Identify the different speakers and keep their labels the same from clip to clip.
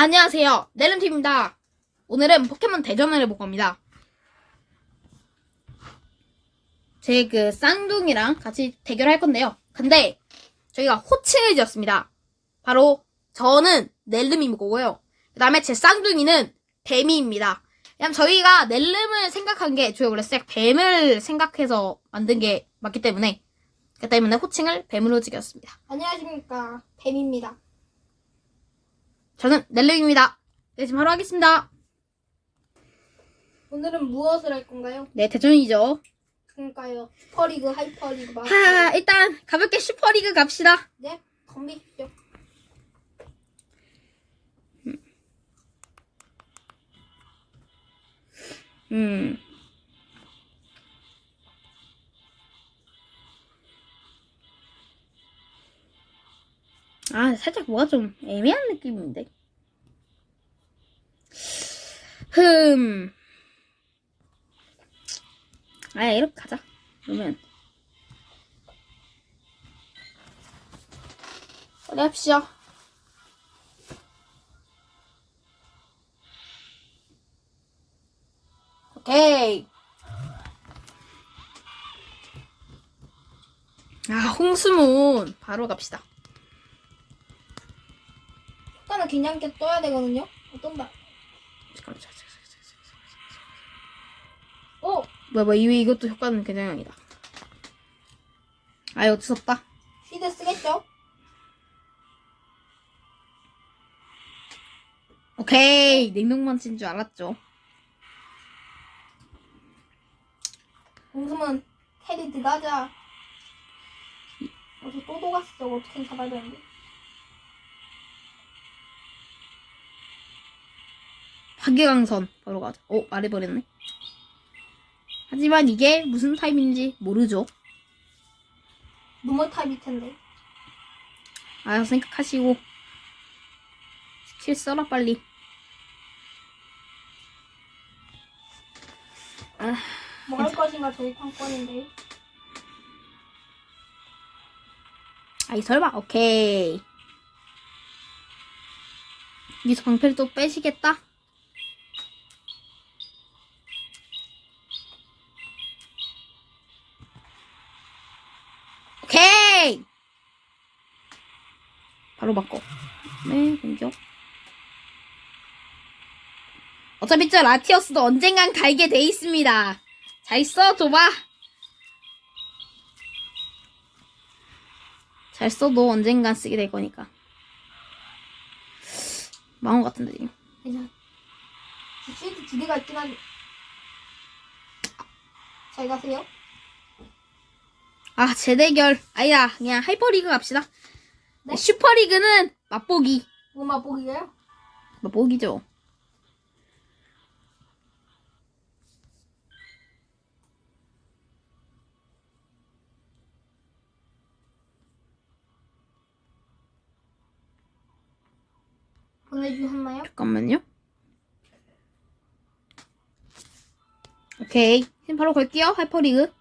Speaker 1: 안녕하세요. 넬름팀입니다. 오늘은 포켓몬 대전을 해볼 겁니다. 제 그 쌍둥이랑 같이 대결할 건데요. 근데 저희가 호칭을 지었습니다. 바로 저는 넬름이고요. 그 다음에 제 쌍둥이는 뱀이입니다. 왜냐면 저희가 넬름을 생각한 게 저희 원래 싹 뱀을 생각해서 만든 게 맞기 때문에 그 때문에 호칭을 뱀으로 지었습니다.
Speaker 2: 안녕하십니까 뱀입니다.
Speaker 1: 저는 넬름입니다. 네, 지금 바로 하겠습니다.
Speaker 2: 오늘은 무엇을 할 건가요?
Speaker 1: 네, 대전이죠.
Speaker 2: 그러니까요 슈퍼리그 하이퍼리그 마
Speaker 1: 하, 일단 가볍게 슈퍼리그 갑시다.
Speaker 2: 네 덤비십시오.
Speaker 1: 음. 아, 살짝 뭐가 좀 애매한 느낌인데. 흠. 아, 이렇게 가자. 그러면. 빨리 합시다. 오케이. 아, 홍수문. 바로 갑시다.
Speaker 2: 효과는 괜찮게 떠야 되거든요. 어 떤다?
Speaker 1: 잠깐만, 잠깐만, 잠깐만, 잠깐만.
Speaker 2: 오
Speaker 1: 뭐야, 뭐야, 이왜 이것도 효과는 그냥 아니다. 아, 이거 두섭다.
Speaker 2: 시드 쓰겠죠?
Speaker 1: 오케이. 냉동만 친 줄 알았죠.
Speaker 2: 공수은 캐리 들어가자. 어저 또. 저거 어떻게 잡아야 되는데?
Speaker 1: 파괴강선. 바로 가자. 오, 말해버렸네. 하지만 이게 무슨 타입인지 모르죠.
Speaker 2: 노멀 타입일 텐데.
Speaker 1: 아, 생각하시고. 스킬 써라, 빨리. 아,
Speaker 2: 뭐 할 것인가 저희 판권인데.
Speaker 1: 아이, 설마. 오케이. 여기서 방패를 또 빼시겠다? 바로 바꿔. 네, 공격. 어차피 저 라티어스도 언젠간 갈게 돼 있습니다. 잘 써, 줘봐. 잘 써도 언젠간 쓰게 될 거니까. 것 같은데, 지금.
Speaker 2: 괜찮아. 저 시드 두 개가 있긴 한데. 잘 가세요.
Speaker 1: 아, 재대결. 아니다, 그냥 하이퍼리그 갑시다.
Speaker 2: 네?
Speaker 1: 슈퍼리그는 맛보기.
Speaker 2: 뭐 맛보기가요?
Speaker 1: 맛보기죠.
Speaker 2: 보내주셨나요?
Speaker 1: 잠깐만요. 오케이. 힘 바로 걸게요. 하이퍼리그.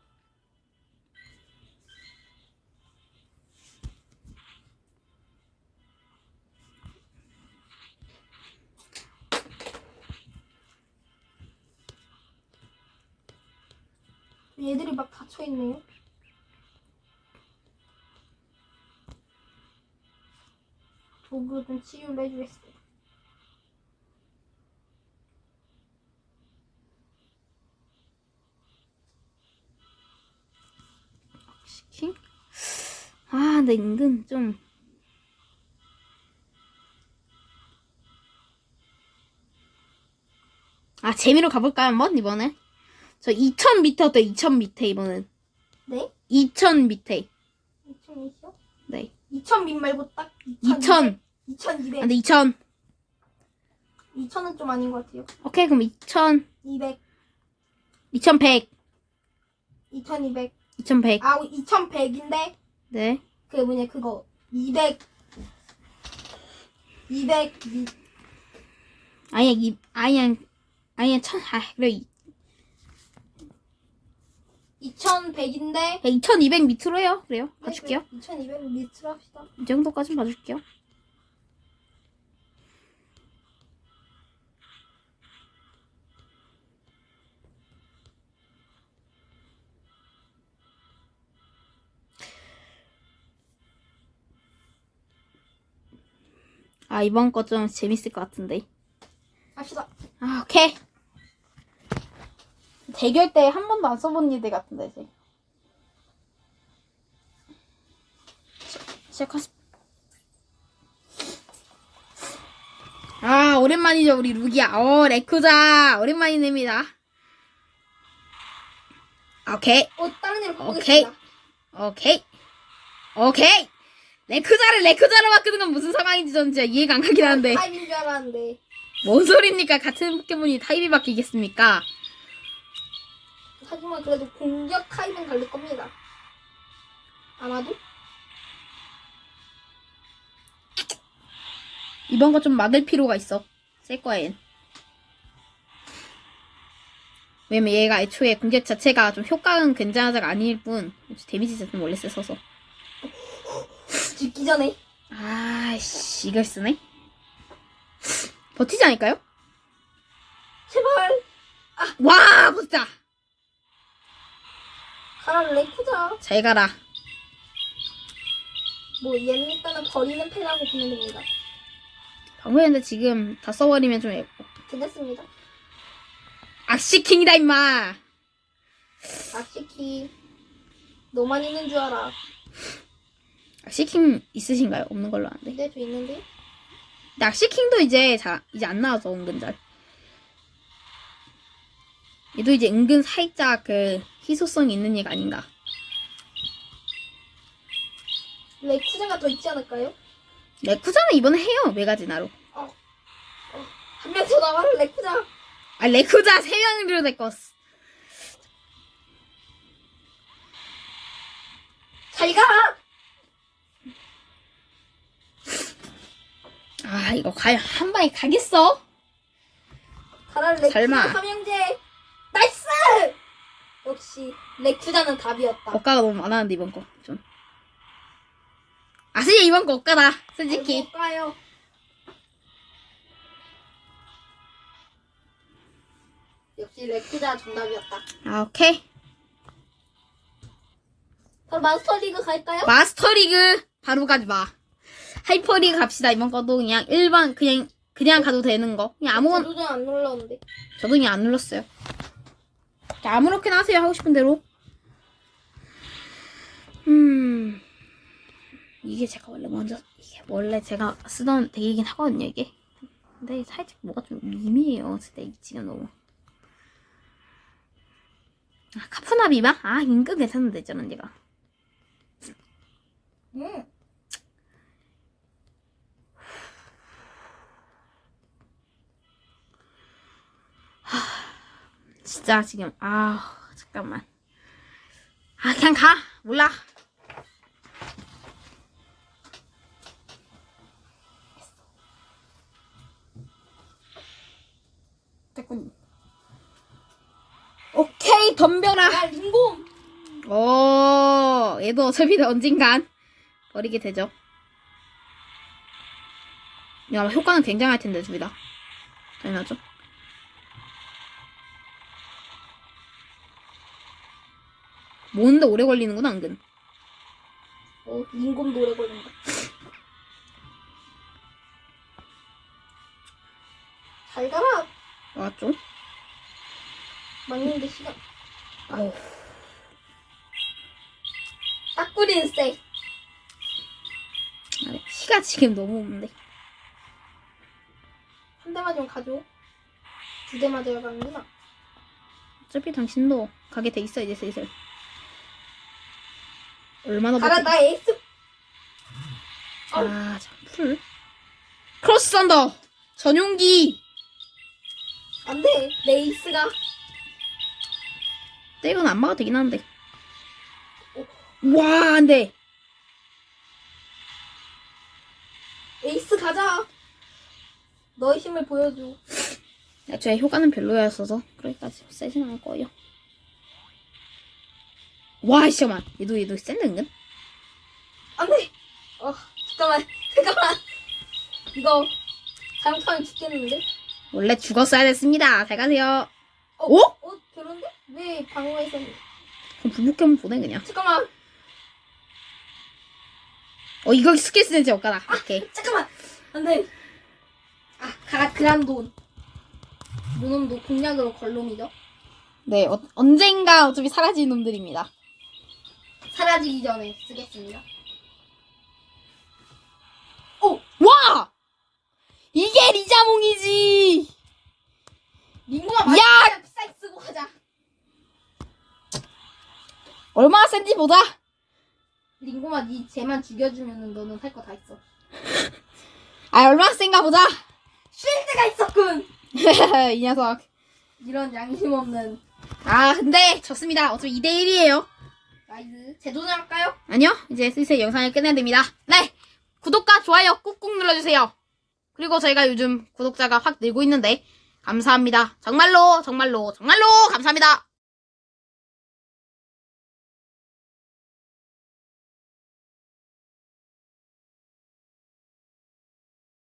Speaker 2: 얘들이 막 닫혀있네요. 도구든 치유를 해주겠습니다.
Speaker 1: 시킹? 아, 내 은근 좀. 아, 재미로 가볼까요, 한번, 이번에? 저 2000m 어때, 2000m, 이번엔.
Speaker 2: 네?
Speaker 1: 2000m.
Speaker 2: 2000이죠?
Speaker 1: 네.
Speaker 2: 2000민 말고 딱
Speaker 1: 2000.
Speaker 2: 2200.
Speaker 1: 아, 근데 2000.
Speaker 2: 2000은 좀 아닌 것 같아요.
Speaker 1: 오케이, 그럼 2000,
Speaker 2: 200,
Speaker 1: 2100,
Speaker 2: 2200.
Speaker 1: 2100.
Speaker 2: 아, 2100인데
Speaker 1: 네.
Speaker 2: 그 뭐냐 그거 200 200
Speaker 1: 아니야, 이, 아니야, 아니야, 천, 아, 그래.
Speaker 2: 2100인데
Speaker 1: 2200 밑으로 해요. 그래요. 봐줄게요.
Speaker 2: 2200 밑으로 합시다.
Speaker 1: 이 정도까진 봐줄게요. 아 이번 거 좀 재밌을 것 같은데.
Speaker 2: 갑시다
Speaker 1: 아 오케이. 대결 때 한 번도 안 써본 일들 같은데, 이제. 시- 시작하시. 아, 오랜만이죠, 우리 루기야. 어, 레쿠자. 오랜만이냅니다. 오케이,
Speaker 2: 어, 다른 애로
Speaker 1: 오케이.
Speaker 2: 바꾸겠습니다.
Speaker 1: 오케이. 오케이. 레쿠자를 레쿠자로 바꾸는 건 무슨 상황인지 전 진짜 이해가 안 가긴 하는데.
Speaker 2: 타입인 줄 알았는데.
Speaker 1: 뭔 소리입니까? 같은 포켓몬이 타입이 바뀌겠습니까?
Speaker 2: 하지만 그래도 공격 타입은 다를 겁니다. 아마도?
Speaker 1: 이번 거 좀 막을 필요가 있어. 셀 얜. 왜냐면 얘가 애초에 공격 자체가 좀 효과는 괜찮아서가 아닐 뿐, 데미지 자체는 원래 세서서.
Speaker 2: 죽기 전에.
Speaker 1: 아이씨, 이걸 쓰네? 버티지 않을까요?
Speaker 2: 제발.
Speaker 1: 와, 버티자!
Speaker 2: 가라, 레쿠자.
Speaker 1: 잘 가라.
Speaker 2: 뭐, 얘는 일단은 버리는 패라고 보면 됩니다.
Speaker 1: 방구했는데 지금 다 써버리면 좀, 애-
Speaker 2: 괜찮습니다.
Speaker 1: 악시킹이다, 임마!
Speaker 2: 악시키. 너만 있는 줄 알아.
Speaker 1: 악시킹 있으신가요? 없는 걸로 아는데.
Speaker 2: 근데 저 있는데?
Speaker 1: 근데 악시킹도 이제 잘, 이제 안 나와서 은근 잘. 얘도 이제 은근 살짝 그 희소성이 있는 얘가 아닌가.
Speaker 2: 레쿠자가 더 있지 않을까요?
Speaker 1: 레쿠자는 이번에 해요, 메가지나로.
Speaker 2: 한 명 더 나와라, 레쿠자.
Speaker 1: 아, 레쿠자 세 명으로 데꿨어.
Speaker 2: 잘 가라!
Speaker 1: 아, 이거 과연 한 방에 가겠어?
Speaker 2: 가라, 레쿠자
Speaker 1: 설마.
Speaker 2: 삼형제. 나이스! 역시, 레쿠자는 답이었다.
Speaker 1: 억가가 너무 많았는데, 이번 거. 좀. 아, 진짜 이번 거 억가다. 솔직히.
Speaker 2: 뭘까요? 역시 레쿠자 정답이었다.
Speaker 1: 아, 오케이.
Speaker 2: 그럼 마스터리그 갈까요?
Speaker 1: 마스터리그 바로 가지 마. 하이퍼리그 갑시다. 이번 거도 그냥 일반 그냥 그냥 가도 되는 거. 그냥 아무거나
Speaker 2: 도전 안 눌렀는데.
Speaker 1: 저도 그냥 안 눌렀어요. 아무렇게나 하세요. 하고 싶은 대로. 음. 이게 제가 원래 먼저 이게 원래 제가 쓰던 덱이긴 하거든요, 이게. 근데 살짝 뭐가 좀 미미해요. 제 덱이 지금 너무. 아, 카프나비바? 아, 인근 괜찮은데, 저는 제가.
Speaker 2: 응.
Speaker 1: 진짜 지금 아 잠깐만. 아 그냥 가. 몰라. 됐군. 오케이 덤벼라.
Speaker 2: 야, 링곰!
Speaker 1: 오 얘도 어차피 언젠간 버리게 되죠. 야 효과는 굉장할 텐데 둘다. 당연하죠 모는데 오래 걸리는구나 은근
Speaker 2: 어, 링곰 노래 걸린다. 잘 가라!
Speaker 1: 맞죠?
Speaker 2: 막는데 시간.
Speaker 1: 아우
Speaker 2: 딱 뿌리는 세.
Speaker 1: 아, 키가 지금 너무 없는데
Speaker 2: 한대 맞으면 가죠. 두대 맞아야 가는구나.
Speaker 1: 어차피 당신도 가게 돼 있어 이제 슬슬 얼마나
Speaker 2: 가라, 나 에이스!
Speaker 1: 아, 참, 풀. 크로스 썬더! 전용기!
Speaker 2: 안 돼. 내 에이스가.
Speaker 1: 이건 안 막아도 되긴 하는데. 와, 안 돼.
Speaker 2: 에이스 가자. 너의 힘을 보여줘.
Speaker 1: 애초에 효과는 별로였어서, 그러기까지 세진 않을 거예요. 와, 잠깐만. 얘도, 얘도 센데, 은근?
Speaker 2: 안 돼. 어, 잠깐만. 잠깐만. 이거 잘못하면 죽겠는데?
Speaker 1: 원래 죽었어야 됐습니다. 잘 가세요.
Speaker 2: 어,
Speaker 1: 오?
Speaker 2: 어, 그런데? 왜 방어에서
Speaker 1: 그럼 불복하면 보내, 그냥.
Speaker 2: 잠깐만.
Speaker 1: 어, 이거 스킬 쓰는 지 없가다. 오케이.
Speaker 2: 잠깐만. 안 돼. 아, 가라, 그란돈. 요놈도 공략으로 걸놈이죠.
Speaker 1: 네, 어- 언젠가 어차피 사라질 놈들입니다.
Speaker 2: 사라지기 전에 쓰겠습니다.
Speaker 1: 와! 이게 리자몽이지!
Speaker 2: 링고가
Speaker 1: 야!
Speaker 2: 비싸게 쓰고 가자.
Speaker 1: 얼마나 센지 보자.
Speaker 2: 링고마 니 쟤만 죽여주면은 너는 할거다 있어.
Speaker 1: 아, 얼마나 센가 보자.
Speaker 2: 쉴드가 있었군!
Speaker 1: 이 녀석.
Speaker 2: 이런 양심 없는
Speaker 1: 아, 근데 졌습니다. 어차피 2대1이에요.
Speaker 2: 나이스. 재도전할까요?
Speaker 1: 아니요, 이제 슬슬 영상을 끝내야 됩니다. 네! 구독과 좋아요 꾹꾹 눌러주세요. 그리고 저희가 요즘 구독자가 확 늘고 있는데, 감사합니다. 정말로, 정말로, 정말로 감사합니다.